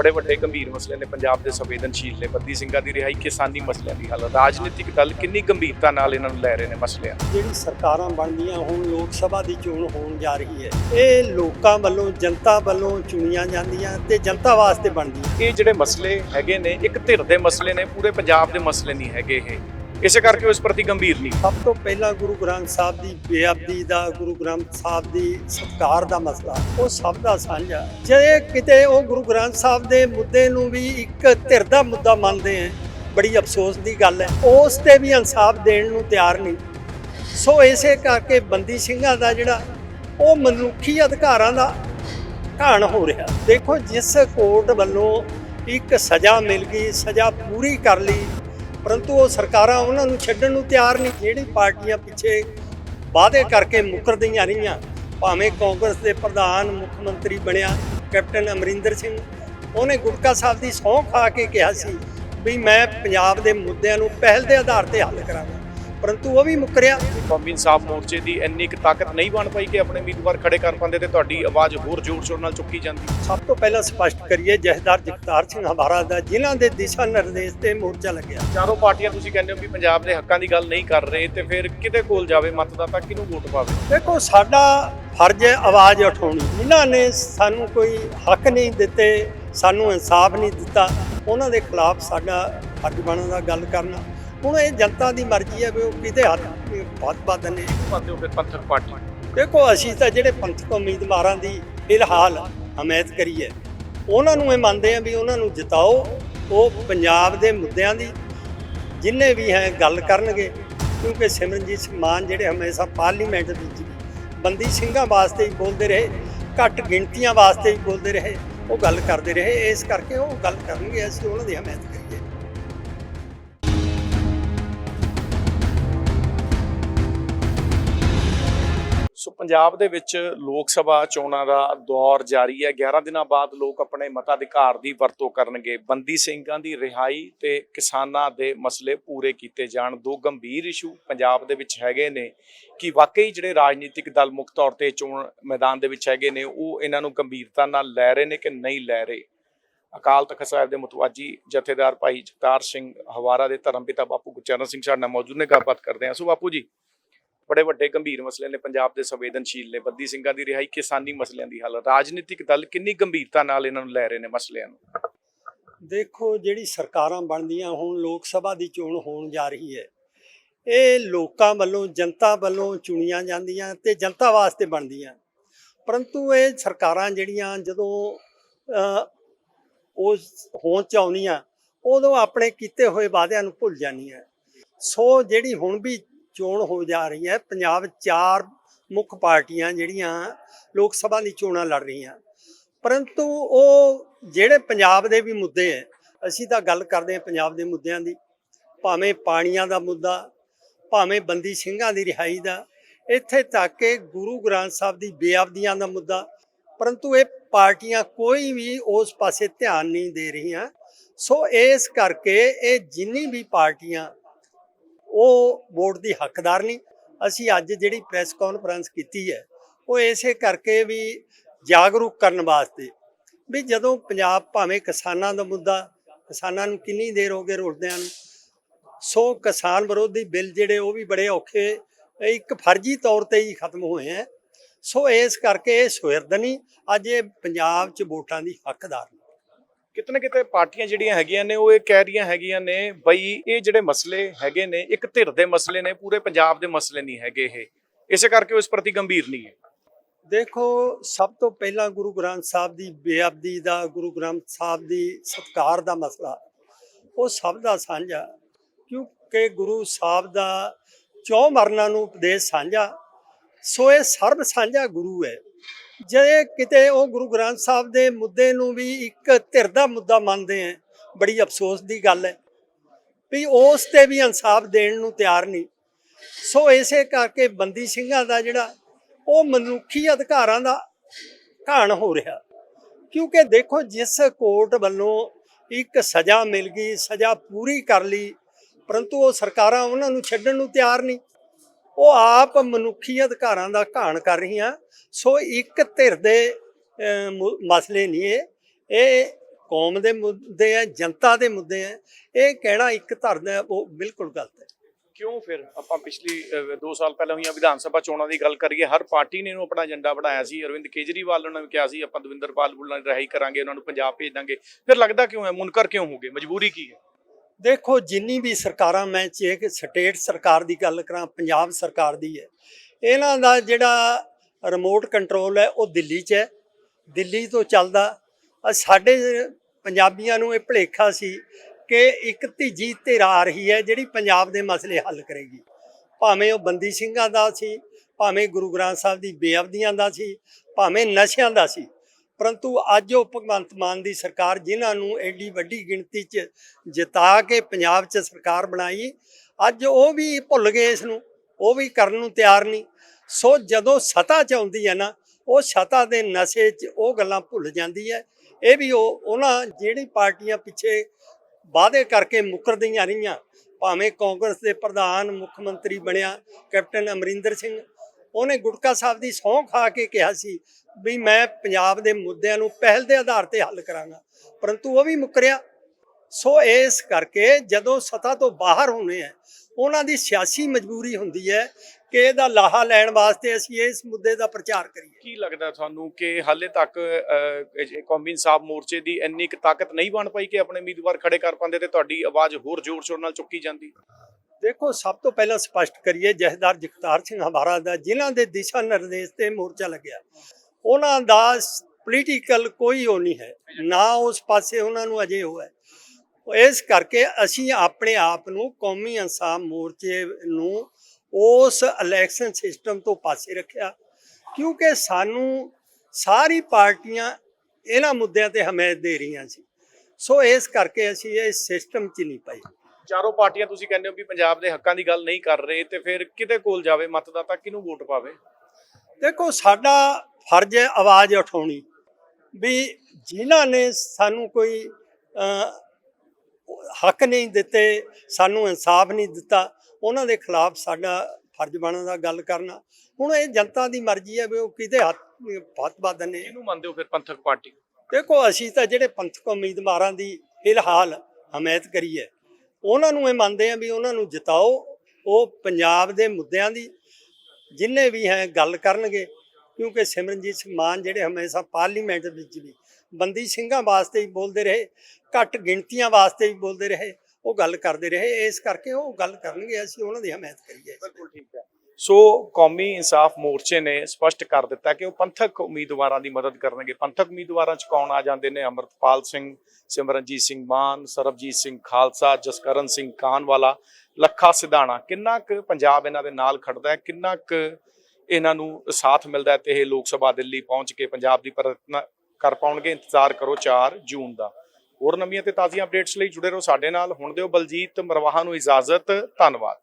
ਬੜੇ ਵੱਡੇ ਗੰਭੀਰ ਮਸਲੇ ਨੇ ਪੰਜਾਬ ਦੇ ਸੰਵੇਦਨਸ਼ੀਲ ਨੇ। ਬੰਦੀ ਸਿੰਘਾਂ ਦੀ ਰਿਹਾਈ ਕਿਸਾਨੀ ਮਸਲਿਆਂ ਦੀ ਹੱਲ ਰਾਜਨੀਤਿਕ ਦਲ ਕਿੰਨੀ ਗੰਭੀਰਤਾ ਨਾਲ ਇਹਨਾਂ ਨੂੰ ਲੈ ਰਹੇ ਨੇ ਮਸਲਿਆਂ। ਜਿਹੜੀ ਸਰਕਾਰਾਂ ਬਣਦੀਆਂ ਹੁਣ ਲੋਕ ਸਭਾ ਦੀ ਚੋਣ ਹੋਣ ਜਾ ਰਹੀ ਹੈ। ਇਹ ਲੋਕਾਂ ਵੱਲੋਂ ਜਨਤਾ ਵੱਲੋਂ ਚੁਣੀਆਂ ਜਾਂਦੀਆਂ ਤੇ ਜਨਤਾ ਵਾਸਤੇ ਬਣਦੀਆਂ। ਇਹ ਜਿਹੜੇ ਮਸਲੇ ਹੈਗੇ ਨੇ ਇੱਕ ਧਿਰ ਦੇ ਮਸਲੇ ਨੇ ਪੂਰੇ ਪੰਜਾਬ ਦੇ ਮਸਲੇ ਨਹੀਂ ਹੈਗੇ ਇਹ। ਇਸੇ ਕਰਕੇ ਉਸ ਪ੍ਰਤੀ ਗੰਭੀਰ ਨਹੀਂ। ਸਭ ਤੋਂ ਪਹਿਲਾਂ ਗੁਰੂ ਗ੍ਰੰਥ ਸਾਹਿਬ ਦੀ ਬੇਅਦਬੀ ਦਾ, ਗੁਰੂ ਗ੍ਰੰਥ ਸਾਹਿਬ ਦੀ ਸਤਕਾਰ ਦਾ ਮਸਲਾ, ਉਹ ਸਭ ਦਾ ਸਾਂਝਾ। ਜੇ ਕਿਤੇ ਉਹ ਗੁਰੂ ਗ੍ਰੰਥ ਸਾਹਿਬ ਦੇ ਮੁੱਦੇ ਨੂੰ ਵੀ ਇੱਕ ਧਿਰ ਦਾ ਮੁੱਦਾ ਮੰਨਦੇ ਹੈ ਬੜੀ ਅਫਸੋਸ ਦੀ ਗੱਲ ਹੈ ਉਸ ਤੇ ਵੀ ਇਨਸਾਫ ਦੇਣ ਨੂੰ ਤਿਆਰ ਨਹੀਂ। ਸੋ ਇਸੇ ਕਰਕੇ ਬੰਦੀ ਸਿੰਘਾਂ ਦਾ ਜਿਹੜਾ, ਉਹ ਮਨੁੱਖੀ ਅਧਿਕਾਰਾਂ ਦਾ ਘਾਣ ਹੋ ਰਿਹਾ। ਦੇਖੋ ਜਿਸ ਕੋਰਟ ਵੱਲੋਂ ਇੱਕ ਸਜ਼ਾ ਮਿਲ ਗਈ, ਸਜ਼ਾ ਪੂਰੀ ਕਰ ਲਈ ਪਰੰਤੂ ਉਹ ਸਰਕਾਰਾਂ ਉਹਨਾਂ ਨੂੰ ਛੱਡਣ ਨੂੰ ਤਿਆਰ ਨਹੀਂ। ਜਿਹੜੀ ਪਾਰਟੀਆਂ ਪਿੱਛੇ ਵਾਅਦੇ ਕਰਕੇ ਮੁਕਰਦੀਆਂ ਰਹੀਆਂ, ਭਾਵੇਂ ਕਾਂਗਰਸ ਦੇ ਪ੍ਰਧਾਨ ਮੁੱਖ ਮੰਤਰੀ ਬਣਿਆ, ਕੈਪਟਨ ਅਮਰਿੰਦਰ ਸਿੰਘ, ਉਹਨੇ ਗੁਟਕਾ ਸਾਹਿਬ ਦੀ ਸੌਂ ਖਾ ਕੇ ਕਿਹਾ ਸੀ ਵੀ ਮੈਂ ਪੰਜਾਬ ਦੇ ਮੁੱਦਿਆਂ ਨੂੰ ਪਹਿਲ ਦੇ ਆਧਾਰ ਤੇ ਹੱਲ ਕਰਾਂਗਾ। ਪਰੰਤੂ ਉਹ ਵੀ ਮੁਕਰਿਆ ਕੌਮੀ ਇਨਸਾਫ ਮੋਰਚੇ ਦੀ ਇੰਨੀ ਕੁ ਤਾਕਤ ਨਹੀਂ ਬਣ ਪਾਈ ਕਿ ਆਪਣੇ ਉਮੀਦਵਾਰ ਖੜੇ ਕਰ ਪਾਉਂਦੇ ਤੇ ਤੁਹਾਡੀ ਆਵਾਜ਼ ਹੋਰ ਜ਼ੋਰ ਸ਼ੋਰ ਨਾਲ ਚੁੱਕੀ ਜਾਂਦੀ। ਸਭ ਤੋਂ ਪਹਿਲਾਂ ਸਪਸ਼ਟ ਕਰੀਏ ਜਥੇਦਾਰ ਜਗਤਾਰ ਸਿੰਘ ਹਵਾਰਾ ਦਾ ਜਿਨ੍ਹਾਂ ਦੇ ਦਿਸ਼ਾ ਨਿਰਦੇਸ਼ ਤੇ ਮੋਰਚਾ ਲੱਗਿਆ। ਚਾਰੋਂ ਪਾਰਟੀਆਂ ਤੁਸੀਂ ਕਹਿੰਦੇ ਹੋ ਵੀ ਪੰਜਾਬ ਦੇ ਹੱਕਾਂ ਦੀ ਗੱਲ ਨਹੀਂ ਕਰ ਰਹੇ ਤੇ ਫਿਰ ਕਿਤੇ ਕੋਲ ਜਾਵੇ ਮਤਦਾਤਾ ਕਿਹਨੂੰ ਵੋਟ ਪਾਵੇ? ਦੇਖੋ ਸਾਡਾ ਫਰਜ਼ ਹੈ ਆਵਾਜ਼ ਉਠਾਉਣੀ। ਜਿਨ੍ਹਾਂ ਨੇ ਸਾਨੂੰ ਕੋਈ ਹੱਕ ਨਹੀਂ ਦਿੱਤੇ ਸਾਨੂੰ ਇਨਸਾਫ ਨਹੀਂ ਦਿੱਤਾ ਉਹਨਾਂ ਦੇ ਖਿਲਾਫ ਸਾਡਾ ਫਰਜ਼ ਬਣਦਾ ਗੱਲ ਕਰਨਾ। ਹੁਣ ਇਹ ਜਨਤਾ ਦੀ ਮਰਜ਼ੀ ਹੈ ਵੀ ਉਹ ਕਿਤੇ ਹੱਥ ਬਹੁਤ ਵੱਧ ਨੇ ਹੋ ਫਿਰ ਪੰਥਕ ਪਾਰਟੀ। ਦੇਖੋ ਅਸੀਂ ਤਾਂ ਜਿਹੜੇ ਪੰਥਕ ਉਮੀਦਵਾਰਾਂ ਦੀ ਫਿਲਹਾਲ ਹਮਾਇਤ ਕਰੀ ਹੈ ਉਹਨਾਂ ਨੂੰ ਇਹ ਮੰਨਦੇ ਆ ਵੀ ਉਹਨਾਂ ਨੂੰ ਜਿਤਾਓ ਉਹ ਪੰਜਾਬ ਦੇ ਮੁੱਦਿਆਂ ਦੀ ਜਿੰਨੇ ਵੀ ਹੈ ਗੱਲ ਕਰਨਗੇ ਕਿਉਂਕਿ ਸਿਮਰਨਜੀਤ ਸਿੰਘ ਮਾਨ ਜਿਹੜੇ ਹਮੇਸ਼ਾ ਪਾਰਲੀਮੈਂਟ ਵਿੱਚ ਬੰਦੀ ਸਿੰਘਾਂ ਵਾਸਤੇ ਹੀ ਬੋਲਦੇ ਰਹੇ ਘੱਟ ਗਿਣਤੀਆਂ ਵਾਸਤੇ ਹੀ ਬੋਲਦੇ ਰਹੇ ਉਹ ਗੱਲ ਕਰਦੇ ਰਹੇ ਇਸ ਕਰਕੇ ਉਹ ਗੱਲ ਕਰਨਗੇ ਅਸੀਂ ਉਹਨਾਂ ਦੀ ਹਮਾਇਤ ਪੰਜਾਬ ਦੇ ਵਿੱਚ ਲੋਕ ਸਭਾ ਚੋਣਾਂ ਦਾ ਦੌਰ ਜਾਰੀ ਹੈ। 11 ਦਿਨਾਂ ਬਾਅਦ ਲੋਕ ਆਪਣੇ ਮਤਾਧਿਕਾਰ ਦੀ ਵਰਤੋਂ ਕਰਨਗੇ। ਬੰਦੀ ਸਿੰਘਾਂ ਦੀ ਰਿਹਾਈ ਤੇ ਕਿਸਾਨਾਂ ਦੇ ਮਸਲੇ ਪੂਰੇ ਕੀਤੇ ਜਾਣ। ਦੋ ਗੰਭੀਰ ਇਸ਼ੂ ਪੰਜਾਬ ਦੇ ਵਿੱਚ ਹੈਗੇ ਨੇ ਕਿ ਵਾਕਈ ਜਿਹੜੇ ਰਾਜਨੀਤਿਕ ਦਲ ਮੁੱਖ ਤੌਰ ਤੇ ਚੋਣ ਮੈਦਾਨ ਦੇ ਵਿੱਚ ਹੈਗੇ ਨੇ, ਉਹ ਇਹਨਾਂ ਨੂੰ ਗੰਭੀਰਤਾ ਨਾਲ ਲੈ ਰਹੇ ਨੇ ਕਿ ਨਹੀਂ ਲੈ ਰਹੇ? ਅਕਾਲ ਤਖਤ ਸਾਹਿਬ ਦੇ ਮੁਤਵਾਜੀ ਜਥੇਦਾਰ ਭਾਈ ਜਗਤਾਰ ਸਿੰਘ ਹਵਾਰਾ ਦੇ ਧਰਮ ਪਿਤਾ ਬਾਪੂ ਗੁਰਚਰਨ ਸਿੰਘ ਸਾਡੇ ਨਾਲ ਮੌਜੂਦ ਨੇ। ਗੱਲਬਾਤ ਕਰਦੇ ਹਾਂ। ਸੋ ਬਾਪੂ ਜੀ ਬੜੇ ਵੱਡੇ ਗੰਭੀਰ ਮਸਲੇ ਨੇ ਪੰਜਾਬ ਦੇ ਸੰਵੇਦਨਸ਼ੀਲ ਨੇ। ਬੱਦੀ ਸਿੰਘਾਂ ਦੀ ਰਿਹਾਈ, ਕਿਸਾਨੀ ਮਸਲਿਆਂ ਦੀ ਹੱਲ ਰਾਜਨੀਤਿਕ ਦਲ ਕਿੰਨੀ ਗੰਭੀਰਤਾ ਨਾਲ ਇਹਨਾਂ ਨੂੰ ਲੈ ਰਹੇ ਨੇ ਮਸਲਿਆਂ ਨੂੰ? ਦੇਖੋ, ਜਿਹੜੀ ਸਰਕਾਰਾਂ ਬਣਦੀਆਂ, ਹੁਣ ਲੋਕ ਸਭਾ ਦੀ ਚੋਣ ਹੋਣ ਜਾ ਰਹੀ ਹੈ। ਇਹ ਲੋਕਾਂ ਵੱਲੋਂ, ਜਨਤਾ ਵੱਲੋਂ ਚੁਣੀਆਂ ਜਾਂਦੀਆਂ ਤੇ ਜਨਤਾ ਵਾਸਤੇ ਬਣਦੀਆਂ। ਪਰੰਤੂ ਇਹ ਸਰਕਾਰਾਂ ਜਿਹੜੀਆਂ, ਜਦੋਂ ਉਹ ਹੋਂਦ ਚ ਆਉਂਦੀਆਂ, ਉਦੋਂ ਆਪਣੇ ਕੀਤੇ ਹੋਏ ਵਾਅਦਿਆਂ ਨੂੰ ਭੁੱਲ ਜਾਂਦੀਆਂ। ਸੋ ਜਿਹੜੀ ਹੁਣ ਵੀ ਚੋਣ ਹੋ ਜਾ ਰਹੀ ਹੈ। ਪੰਜਾਬ ਚਾਰ ਮੁੱਖ ਪਾਰਟੀਆਂ ਜਿਹੜੀਆਂ ਲੋਕ ਸਭਾ ਦੀ ਚੋਣਾਂ ਲੜ ਰਹੀਆਂ। ਪਰੰਤੂ ਉਹ ਜਿਹੜੇ ਪੰਜਾਬ ਦੇ ਵੀ ਮੁੱਦੇ ਹੈ, ਅਸੀਂ ਤਾਂ ਗੱਲ ਕਰਦੇ ਹਾਂ ਪੰਜਾਬ ਦੇ ਮੁੱਦਿਆਂ ਦੀ। ਭਾਵੇਂ ਪਾਣੀਆਂ ਦਾ ਮੁੱਦਾ, ਭਾਵੇਂ ਬੰਦੀ ਸਿੰਘਾਂ ਦੀ ਰਿਹਾਈ ਦਾ, ਇੱਥੇ ਤੱਕ ਕਿ ਗੁਰੂ ਗ੍ਰੰਥ ਸਾਹਿਬ ਦੀ ਬੇਅਬਦੀਆਂ ਦਾ ਮੁੱਦਾ। ਪਰੰਤੂ ਇਹ ਪਾਰਟੀਆਂ ਕੋਈ ਵੀ ਉਸ ਪਾਸੇ ਧਿਆਨ ਨਹੀਂ ਦੇ ਰਹੀਆਂ। ਸੋ ਇਸ ਕਰਕੇ ਇਹ ਜਿੰਨੀ ਵੀ ਪਾਰਟੀਆਂ ਉਹ ਵੋਟ ਦੀ ਹੱਕਦਾਰ ਨਹੀਂ। ਅਸੀਂ ਅੱਜ ਜਿਹੜੀ ਪ੍ਰੈਸ ਕਾਨਫਰੰਸ ਕੀਤੀ ਹੈ, ਉਹ ਇਸੇ ਕਰਕੇ ਵੀ ਜਾਗਰੂਕ ਕਰਨ ਵਾਸਤੇ ਵੀ ਜਦੋਂ ਪੰਜਾਬ ਭਾਵੇਂ ਕਿਸਾਨਾਂ ਦਾ ਮੁੱਦਾ, ਕਿਸਾਨਾਂ ਨੂੰ ਕਿੰਨੀ ਦੇਰ ਹੋ ਗਈ ਰੁਲਦਿਆਂ ਨੂੰ, ਸੋ ਕਿਸਾਨ ਵਿਰੋਧੀ ਬਿੱਲ ਜਿਹੜੇ ਉਹ ਵੀ ਬੜੇ ਔਖੇ ਇੱਕ ਫਰਜ਼ੀ ਤੌਰ ਤੇ ਹੀ ਖਤਮ ਹੋਏ ਹੈ। ਸੋ ਇਸ ਕਰਕੇ ਇਹ ਸੁਹਿਰਦ ਨਹੀਂ, ਅੱਜ ਇਹ ਪੰਜਾਬ 'ਚ ਵੋਟਾਂ ਦੀ ਹੱਕਦਾਰ ਨੇ ਕਿਤੇ ਨਾ ਕਿਤੇ ਪਾਰਟੀਆਂ ਜਿਹੜੀਆਂ ਹੈਗੀਆਂ ਨੇ, ਉਹ ਇਹ ਕਹਿ ਰਹੀਆਂ ਹੈਗੀਆਂ ਨੇ ਬਈ ਇਹ ਜਿਹੜੇ ਮਸਲੇ ਹੈਗੇ ਨੇ, ਇੱਕ ਧਿਰ ਦੇ ਮਸਲੇ ਨੇ, ਪੂਰੇ ਪੰਜਾਬ ਦੇ ਮਸਲੇ ਨਹੀਂ ਹੈਗੇ ਇਹ। ਇਸੇ ਕਰਕੇ ਉਸ ਪ੍ਰਤੀ ਗੰਭੀਰ ਨਹੀਂ ਹੈ। ਦੇਖੋ, ਸਭ ਤੋਂ ਪਹਿਲਾਂ ਗੁਰੂ ਗ੍ਰੰਥ ਸਾਹਿਬ ਦੀ ਬੇਅਬਦੀ ਦਾ, ਗੁਰੂ ਗ੍ਰੰਥ ਸਾਹਿਬ ਦੀ ਸਤਕਾਰ ਦਾ ਮਸਲਾ, ਉਹ ਸਭ ਦਾ ਸਾਂਝਾ। ਕਿਉਂਕਿ ਗੁਰੂ ਸਾਹਿਬ ਦਾ ਚੌ ਮਰਨਾਂ ਨੂੰ ਉਪਦੇਸ਼ ਸਾਂਝਾ, ਸੋ ਇਹ ਸਰਬ ਸਾਂਝਾ ਗੁਰੂ ਹੈ। ਜੇ ਕਿਤੇ ਉਹ ਗੁਰੂ ਗ੍ਰੰਥ ਸਾਹਿਬ ਦੇ ਮੁੱਦੇ ਨੂੰ ਵੀ ਇੱਕ ਧਿਰ ਦਾ ਮੁੱਦਾ ਮੰਨਦੇ ਹੈ ਬੜੀ ਅਫਸੋਸ ਦੀ ਗੱਲ ਹੈ ਵੀ ਉਸ ਤੇ ਵੀ ਇਨਸਾਫ ਦੇਣ ਨੂੰ ਤਿਆਰ ਨਹੀਂ। ਸੋ ਇਸੇ ਕਰਕੇ ਬੰਦੀ ਸਿੰਘਾਂ ਦਾ ਜਿਹੜਾ ਉਹ ਮਨੁੱਖੀ ਅਧਿਕਾਰਾਂ ਦਾ ਘਾਣ ਹੋ ਰਿਹਾ। ਕਿਉਂਕਿ ਦੇਖੋ ਜਿਸ ਕੋਰਟ ਵੱਲੋਂ ਇੱਕ ਸਜ਼ਾ ਮਿਲ ਗਈ, ਸਜ਼ਾ ਪੂਰੀ ਕਰ ਲਈ, ਪਰੰਤੂ ਉਹ ਸਰਕਾਰਾਂ ਉਹਨਾਂ ਨੂੰ ਛੱਡਣ ਨੂੰ ਤਿਆਰ ਨਹੀਂ। ਉਹ ਆਪ ਮਨੁੱਖੀ ਅਧਿਕਾਰਾਂ ਦਾ ਘਾਣ ਕਰ ਰਹੀਆਂ ਸੋ ਇੱਕ ਧਿਰ ਦੇ ਮਸਲੇ ਨਹੀਂ ਇਹ। ਇਹ ਕੌਮ ਦੇ ਮੁੱਦੇ ਆ, ਜਨਤਾ ਦੇ ਮੁੱਦੇ ਆ। ਇਹ ਕਹਿਣਾ ਇੱਕ ਧਰ ਦਾ ਉਹ ਬਿਲਕੁਲ ਗਲਤ ਹੈ। ਕਿਉਂ ਫਿਰ? ਆਪਾਂ ਪਿਛਲੀ 2 ਸਾਲ ਪਹਿਲਾਂ ਹੋਈਆਂ ਵਿਧਾਨ ਸਭਾ ਚੋਣਾਂ ਦੀ ਗੱਲ ਕਰੀਏ, ਹਰ ਪਾਰਟੀ ਨੇ ਇਹਨੂੰ ਆਪਣਾ ਏਜੰਡਾ ਬਣਾਇਆ ਸੀ। ਅਰਵਿੰਦ ਕੇਜਰੀਵਾਲ ਉਹਨਾਂ ਨੇ ਕਿਹਾ ਸੀ, ਆਪਾਂ ਦਵਿੰਦਰਪਾਲ ਬੁੱਲਾਂ ਦੀ ਰਿਹਾਈ ਕਰਾਂਗੇ, ਉਹਨਾਂ ਨੂੰ ਪੰਜਾਬ ਭੇਜ ਦਾਂਗੇ। ਫਿਰ ਲੱਗਦਾ ਕਿਉਂ ਹੈ? ਮੁਨਕਰ ਕਿਉਂ ਹੋ ਗਏ? ਮਜਬੂਰੀ ਕੀ ਹੈ? ਦੇਖੋ, ਜਿੰਨੀ ਵੀ ਸਰਕਾਰਾਂ, ਮੈਂ ਚੇਕ ਸਟੇਟ ਸਰਕਾਰ ਦੀ ਗੱਲ ਕਰਾਂ, ਪੰਜਾਬ ਸਰਕਾਰ ਦੀ ਹੈ, ਇਹਨਾਂ ਦਾ ਜਿਹੜਾ ਰਿਮੋਟ ਕੰਟਰੋਲ ਹੈ, ਉਹ ਦਿੱਲੀ 'ਚ ਹੈ। ਦਿੱਲੀ ਤੋਂ ਚੱਲਦਾ ਸਾਡੇ ਪੰਜਾਬੀਆਂ ਨੂੰ ਇਹ ਭੁਲੇਖਾ ਸੀ ਕਿ ਇੱਕ ਤੀਜੀ ਧਿਰ ਆ ਰਹੀ ਹੈ, ਜਿਹੜੀ ਪੰਜਾਬ ਦੇ ਮਸਲੇ ਹੱਲ ਕਰੇਗੀ। ਭਾਵੇਂ ਉਹ ਬੰਦੀ ਸਿੰਘਾਂ ਦਾ ਸੀ, ਭਾਵੇਂ ਗੁਰੂ ਗ੍ਰੰਥ ਸਾਹਿਬ ਦੀ ਬੇਅਬਦੀਆਂ ਦਾ ਸੀ, ਭਾਵੇਂ ਨਸ਼ਿਆਂ ਦਾ ਸੀ। ਪਰੰਤੂ ਅੱਜ ਉਹ ਭਗਵੰਤ ਮਾਨ ਦੀ ਸਰਕਾਰ ਜਿਨ੍ਹਾਂ ਨੂੰ ਐਡੀ ਵੱਡੀ ਗਿਣਤੀ 'ਚ ਜਿਤਾ ਕੇ ਪੰਜਾਬ 'ਚ ਸਰਕਾਰ ਬਣਾਈ, ਅੱਜ ਉਹ ਵੀ ਭੁੱਲ ਗਏ ਇਸ ਨੂੰ ਉਹ ਵੀ ਕਰਨ ਨੂੰ ਤਿਆਰ ਨਹੀਂ। ਸੋ ਜਦੋਂ ਸਤਾ 'ਚ ਆਉਂਦੀ ਹੈ ਨਾ, ਉਹ ਸਤਾ ਦੇ ਨਸ਼ੇ 'ਚ ਉਹ ਗੱਲਾਂ ਭੁੱਲ ਜਾਂਦੀ ਹੈ। ਇਹ ਵੀ ਉਹ, ਉਹਨਾਂ ਜਿਹੜੀ ਪਾਰਟੀਆਂ ਪਿੱਛੇ ਵਾਅਦੇ ਕਰਕੇ ਮੁਕਰਦੀਆਂ ਰਹੀਆਂ, ਭਾਵੇਂ ਕਾਂਗਰਸ ਦੇ ਪ੍ਰਧਾਨ, ਮੁੱਖ ਮੰਤਰੀ ਬਣਿਆ, ਕੈਪਟਨ ਅਮਰਿੰਦਰ ਸਿੰਘ ਉਹਨੇ ਗੁਟਕਾ ਸਾਹਿਬ ਦੀ ਸਹੁੰ ਖਾ ਕੇ ਕਿਹਾ ਸੀ ਵੀ ਮੈਂ ਪੰਜਾਬ ਦੇ ਮੁੱਦਿਆਂ ਨੂੰ ਪਹਿਲ ਦੇ ਆਧਾਰ ਤੇ ਹੱਲ ਕਰਾਂਗਾ। ਪਰੰਤੂ ਉਹ ਵੀ ਮੁੱਕਰਿਆ। ਸੋ ਇਸ ਕਰਕੇ ਜਦੋਂ ਸਤਾ ਤੋਂ ਬਾਹਰ ਹੋਣੇ ਆ, ਉਹਨਾਂ ਦੀ ਸਿਆਸੀ ਮਜਬੂਰੀ ਹੁੰਦੀ ਹੈ ਕਿ ਇਹਦਾ ਲਾਹਾ ਲੈਣ ਵਾਸਤੇ ਅਸੀਂ ਇਸ ਮੁੱਦੇ ਦਾ ਪ੍ਰਚਾਰ ਕਰੀਏ। ਕੀ ਲੱਗਦਾ ਤੁਹਾਨੂੰ ਕਿ ਹਾਲੇ ਤੱਕ ਕੌਮੀ ਇਨਸਾਫ ਮੋਰਚੇ ਦੀ ਇੰਨੀ ਕੁ ਤਾਕਤ ਨਹੀਂ ਬਣ ਪਾਈ ਕਿ ਆਪਣੇ ਉਮੀਦਵਾਰ ਖੜੇ ਕਰ ਪਾਉਂਦੇ ਤੇ ਤੁਹਾਡੀ ਆਵਾਜ਼ ਹੋਰ ਜ਼ੋਰ ਸ਼ੋਰ ਨਾਲ ਚੁੱਕੀ ਜਾਂਦੀ? ਦੇਖੋ, ਸਭ ਤੋਂ ਪਹਿਲਾਂ ਸਪਸ਼ਟ ਕਰੀਏ ਜਥੇਦਾਰ ਜਗਤਾਰ ਸਿੰਘ ਹਵਾਰਾ ਦਾ, ਜਿਨ੍ਹਾਂ ਦੇ ਦਿਸ਼ਾ ਨਿਰਦੇਸ਼ ਤੇ ਮੋਰਚਾ ਲੱਗਿਆ, ਉਹਨਾਂ ਦਾ ਪੋਲੀਟੀਕਲ ਕੋਈ ਉਹ ਨਹੀਂ ਹੈ, ਨਾ ਉਸ ਪਾਸੇ ਉਹਨਾਂ ਨੂੰ ਅਜੇ ਹੋਇਆ ਇਸ ਕਰਕੇ ਅਸੀਂ ਆਪਣੇ ਆਪ ਨੂੰ ਕੌਮੀ ਇਨਸਾਫ ਮੋਰਚੇ ਨੂੰ ਉਸ ਇਲੈਕਸ਼ਨ ਸਿਸਟਮ ਤੋਂ ਪਾਸੇ ਰੱਖਿਆ, ਕਿਉਂਕਿ ਸਾਨੂੰ ਸਾਰੀ ਪਾਰਟੀਆਂ ਇਹਨਾਂ ਮੁੱਦਿਆਂ ਤੇ ਹਮਾਇਤ ਦੇ ਰਹੀਆਂ ਸੀ। ਸੋ ਇਸ ਕਰਕੇ ਅਸੀਂ ਇਹ ਸਿਸਟਮ 'ਚ ਨਹੀਂ ਪਏ। ਚਾਰੋਂ ਪਾਰਟੀਆਂ ਤੁਸੀਂ ਕਹਿੰਦੇ ਹੋ ਵੀ ਪੰਜਾਬ ਦੇ ਹੱਕਾਂ ਦੀ ਗੱਲ ਨਹੀਂ ਕਰ ਰਹੇ ਤੇ ਫਿਰ ਕਿਤੇ ਕੋਲ ਜਾਵੇ ਮਤਦਾਤਾ ਕਿਹਨੂੰ ਵੋਟ ਪਾਵੇ? ਦੇਖੋ ਸਾਡਾ ਫਰਜ਼ ਹੈ ਆਵਾਜ਼ ਉਠਾਉਣੀ ਵੀ ਜਿਨ੍ਹਾਂ ਨੇ ਸਾਨੂੰ ਕੋਈ ਹੱਕ ਨਹੀਂ ਦਿੱਤੇ ਸਾਨੂੰ ਇਨਸਾਫ ਨਹੀਂ ਦਿੱਤਾ ਉਹਨਾਂ ਦੇ ਖਿਲਾਫ ਸਾਡਾ ਫਰਜ਼ ਬਣਦਾ ਗੱਲ ਕਰਨਾ। ਹੁਣ ਇਹ ਜਨਤਾ ਦੀ ਮਰਜ਼ੀ ਹੈ ਵੀ ਉਹ ਕਿਤੇ ਹੱਥ ਬਾਦਨ ਨੇ। ਕਿਹਨੂੰ ਮੰਨਦੇ ਹੋ ਫਿਰ ਪੰਥਕ ਪਾਰਟੀ? ਦੇਖੋ ਅਸੀਂ ਤਾਂ ਜਿਹੜੇ ਪੰਥਕ ਉਮੀਦਵਾਰਾਂ ਦੀ ਫਿਲਹਾਲ ਹਮਾਇਤ ਕਰੀ ਹੈ ਉਹਨਾਂ ਨੂੰ ਇਹ ਮੰਨਦੇ ਆ ਵੀ ਉਹਨਾਂ ਨੂੰ ਜਿਤਾਓ, ਉਹ ਪੰਜਾਬ ਦੇ ਮੁੱਦਿਆਂ ਦੀ ਜਿੰਨੇ ਵੀ ਹੈ ਗੱਲ ਕਰਨਗੇ, ਕਿਉਂਕਿ ਸਿਮਰਨਜੀਤ ਸਿੰਘ ਮਾਨ ਜਿਹੜੇ ਹਮੇਸ਼ਾ ਪਾਰਲੀਮੈਂਟ ਵਿੱਚ ਵੀ ਬੰਦੀ ਸਿੰਘਾਂ ਵਾਸਤੇ ਹੀ ਬੋਲਦੇ ਰਹੇ, ਘੱਟ ਗਿਣਤੀਆਂ ਵਾਸਤੇ ਵੀ ਬੋਲਦੇ ਰਹੇ, ਉਹ ਗੱਲ ਕਰਦੇ ਰਹੇ, ਇਸ ਕਰਕੇ ਉਹ ਗੱਲ ਕਰਨਗੇ, ਅਸੀਂ ਉਹਨਾਂ ਦੀ ਹਮਾਇਤ ਕਰੀਏ। ਬਿਲਕੁਲ ਠੀਕ। ਸੋ ਕੌਮੀ ਇਨਸਾਫ ਮੋਰਚੇ ਨੇ ਸਪਸ਼ਟ ਕਰ ਦਿੱਤਾ ਕਿ ਉਹ ਪੰਥਕ ਉਮੀਦਵਾਰਾਂ ਦੀ ਮਦਦ ਕਰਨਗੇ। ਪੰਥਕ ਉਮੀਦਵਾਰਾਂ ਚ ਕੌਣ ਆ ਜਾਂਦੇ ਨੇ? ਅਮਰਤਪਾਲ ਸਿੰਘ, ਸਿਮਰਨਜੀਤ ਸਿੰਘ ਮਾਨ, ਸਰਬਜੀਤ ਸਿੰਘ ਖਾਲਸਾ, ਜਸਕਰਨ ਸਿੰਘ ਕਾਨਵਾਲਾ ਲੱਖਾ ਸਿਧਾਣਾ। ਕਿੰਨਾ ਕੁ ਪੰਜਾਬ ਇਹਨਾਂ ਦੇ ਨਾਲ ਖੜਦਾ ਹੈ? ਕਿੰਨਾ ਕੁ ਇਹਨਾਂ ਨੂੰ ਸਾਥ ਮਿਲਦਾ ਹੈ? ਤੇ ਇਹ ਲੋਕ ਸਭਾ ਦਿੱਲੀ ਪਹੁੰਚ ਕੇ ਪੰਜਾਬ ਦੀ ਪ੍ਰਤਨਾ ਕਰ ਪਾਉਣਗੇ। ਇੰਤਜ਼ਾਰ ਕਰੋ 4 ਜੂਨ ਦਾ। ਹੋਰ ਨਵੀਆਂ ਤੇ ਤਾਜ਼ੀਆਂ ਅਪਡੇਟਸ ਲਈ ਜੁੜੇ ਰਹੋ ਸਾਡੇ ਨਾਲ। ਹੁਣ ਦਿਓ ਬਲਜੀਤ ਮਰਵਾਹਾ ਨੂੰ ਇਜਾਜ਼ਤ। ਧੰਨਵਾਦ।